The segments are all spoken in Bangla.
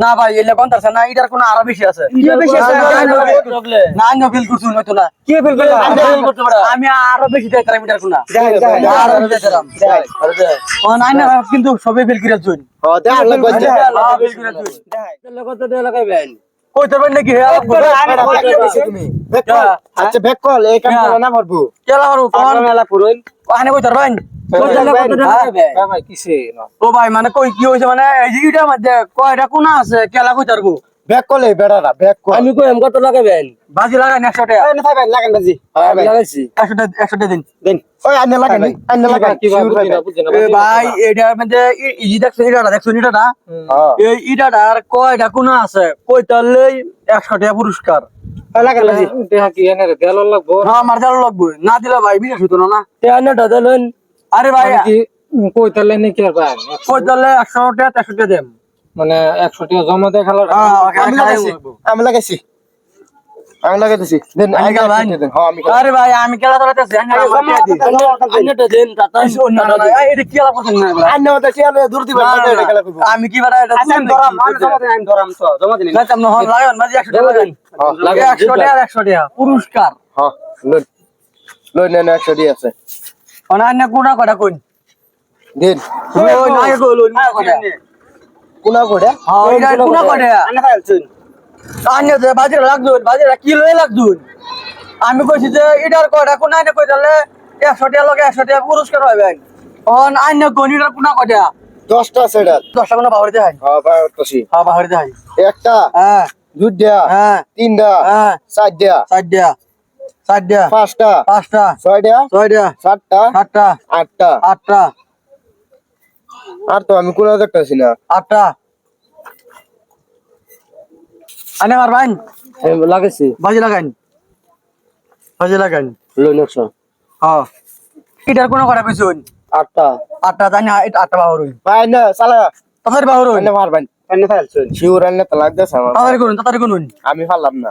না ভাই এলে কন্টার না এটার কোনো আরও বেশি আছে। না আমিও ফিল করছি হয়তো না। কি ফিল করতে আমি আরও বেশি আরও না কিন্তু সবে ফিল করে জুন নাকি? আচ্ছা ব্যাক কল। এই কাম হ্যাঁ। না কেলা ভরবো কোন মেলা পুরো ওখানে কইতে পারেন হ্যাঁ? ও ভাই মানে কই কি হইছে মানে এই যে মধ্যে কয়টা কোনা আছে? কেলা কই ব্যাক বেড়ারা ব্যাক আমি কই কত লাগাইবেন বাজি লাগাই একশো টাকা। এই না থাকেন লাগান বাজি। আমি লাগাইছি। একশো টাকা একশো টাকা দিন। দিন। ওই আনে লাগান আনে লাগান। কি ভাই। মধ্যে ইজি দেখছ ইটাটা দেখছ ইটাটা? হ্যাঁ। এই ইটাটার কয়টা কোনা আছে? কই তাহলে একশো টাকা পুরস্কার। লাগান বাজি। দেহা কি এনে রে লাগবো? না লাগবে। দিলে ভাই বিশেষ হতো না তে আনে দাদলেন আরে ভাই কি কইতালে নাকি আর ভাই 100 টাকা 300 টাকা দেম মানে 100 টাকা জমা দেয় আমি লাগাইছি আমি লাগাইছি আমি লাগাইতেছি দেন ভাই দেন হ্যাঁ আমি আরে ভাই আমি কেলা জমা দেন টাটা না এটা কি আলা না দূর আমি কি এটা আমি ধরাম আমি জমা আমি ধরাম তো জমা না তুমি হল লাগান মাঝে 100 টাকা লাগে 100 টাকা 100 টাকা পুরস্কার হ্যাঁ লই লই 100 টাকা আছে অনান্য কোনা কথা কইন? দিন ওই না কইলো না কথা কোনা কোডা হ্যাঁ ওইটা কোনা কোডা হ্যাঁ, আনা খাইলছুন আন্য যে বাজারে লাগদুন বাজারে কিলো লাগদুন আমি কইছি যে এটার কোডা কোনা না কইতালে 100 টাকা লগে 100 টাকা পুরস্কার হবে অন আন্য গনিটার কোনা কোডা দশটা সেটা দশটা কোনো বাহরিতে হয় হ্যাঁ বাহরতছি হ্যাঁ বাহরিতে হয় একটা হ্যাঁ। দুইটা হ্যাঁ। তিনটা হ্যাঁ। চারটা। চারটা। চারটা পাঁচটা পাঁচটা ছয়টা ছয়টা সাতটা সাতটা আটটা। আটটা। আর তো আমি কোনো দেখতেছি না। আটটা। আনে মারবান লাগাইছি। বাজি লাগাইন। বাজি লাগাইন। লই নকশো হ্যাঁ এটার কোনো কথা কইছুন আটটা। আটটা জানি না, আটটা বাহর হইন। ভাই না সালা তাড়াতাড়ি বাহর আন্নে মারবেন আন্না খাইছেন শিওর আন্নে তো লাগতেছে আমার। তাড়াতাড়ি করুন তাড়াতাড়ি করুন। আমি পারলাম না।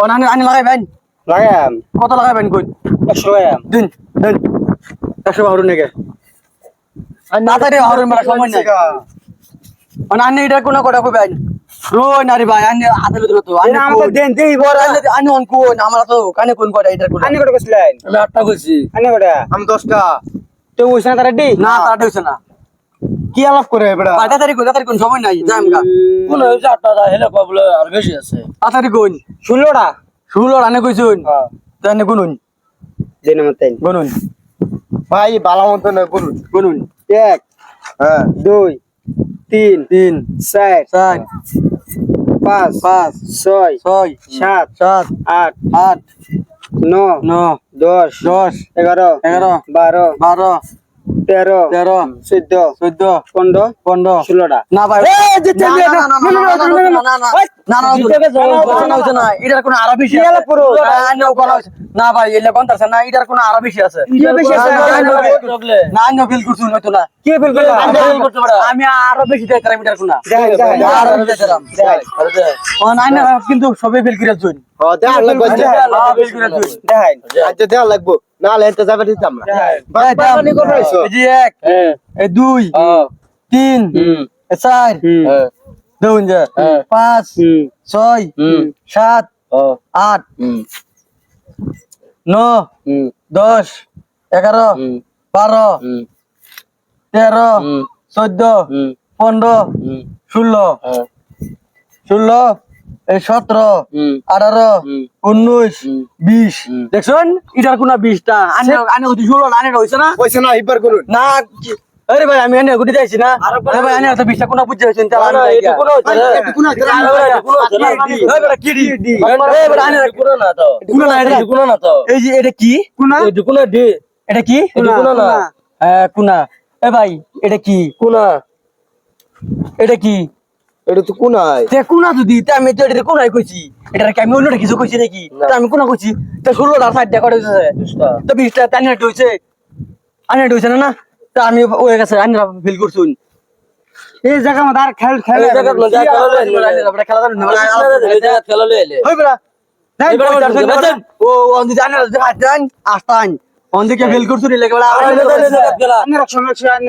বাহরে দেম আনি আনি লাগাইবেন। লাগাম কত লাগাইবেন কই একশো লাগাম দিন দিন। একশো বাহরুন নাকি তাড়াতাড়ি বাহরুন মেলা সময় নাই। মানে আনি এটা কোনো কথা কইবেন? রোই নারি ভাই আনি হাতে লুতো তো আনি আমাকে দেন দেই বড়। আনি আনি অন কোন আমরা তো কানে কোন কথা এটা কোন আন্না করে কইছিলেন? আমি আটটা কইছি। আন্না করে আমি দশটা। তো ওইছ না তারা ডি না তাড়াতাড়ি হইছে না। কি আলাপ করে বেড়া ভাই তাড়াতাড়ি কোন তাড়াতাড়ি কোন সময় নাই যাই আমগা কোন হয়েছে? আটটা হেলে পাবলে আর বেশি আছে। তাড়াতাড়ি কোন ষোলোটা ষোলো রানে কইছুন হ্যাঁ। জানি গুনুন। দিন মতে গুনুন। ভাই বালা মতো না বলুন গুনুন। এক হ্যাঁ। দুই তিন তিন চার চার পাঁচ পাঁচ ছয় ছয় সাত সাত আট আট ন ন দশ দশ এগারো এগারো বারো বারো কি কিন্তু সবে ফিল করে লাগবো না লেনতে যাবে দিতাম না করে আইছো এই যে এক এই দুই তিন চার দেখুন যে পাঁচ ছয় সাত আট ন দশ এগারো বারো তেরো চোদ্দ পনেরো ষোলো ষোলো সতেরো আঠারো উনিশ বিশ। দেখছেন? এটার কোন বিশটা। আনে আনে হচ্ছে ষোলো আনে হয়েছে না? না করুন। না আরে ভাই আমি এনে গুটি যাইছি না। আরে ভাই। এনে তো বিশটা কোন বুঝতে হইছেন তাহলে আমি যাই গিয়া। একটু কোনা আরে ভাই, এই বেটা কি দি? এই বেটা আনে কোনো না তো। কোন না এটা কোনো না তো। এই যে এটা কি? কোনা? কোনো ডি। এটা কি? কোনো। না। হ্যাঁ কুনা। এ ভাই এটা কি? কোনা। এটা কি? এটা তো কোনায় তে কোনা যদি তে আমি তো এটা কোনায় কইছি এটা কি আমি অন্যটা কিছু কইছি নাকি তা আমি কোনা কইছি তে ষোলোটা সাইডটা করে দিতেছে তো বিশটা তাই নেট হইছে আনে হইছে না না তা আমি ওই গেছে আন্না ফিল করছুন এই জায়গা মধ্যে আর খেল খেলে এই মধ্যে আর হই বড়া ও জানা আস্তান লেগে বড়া আর সমস্যা আর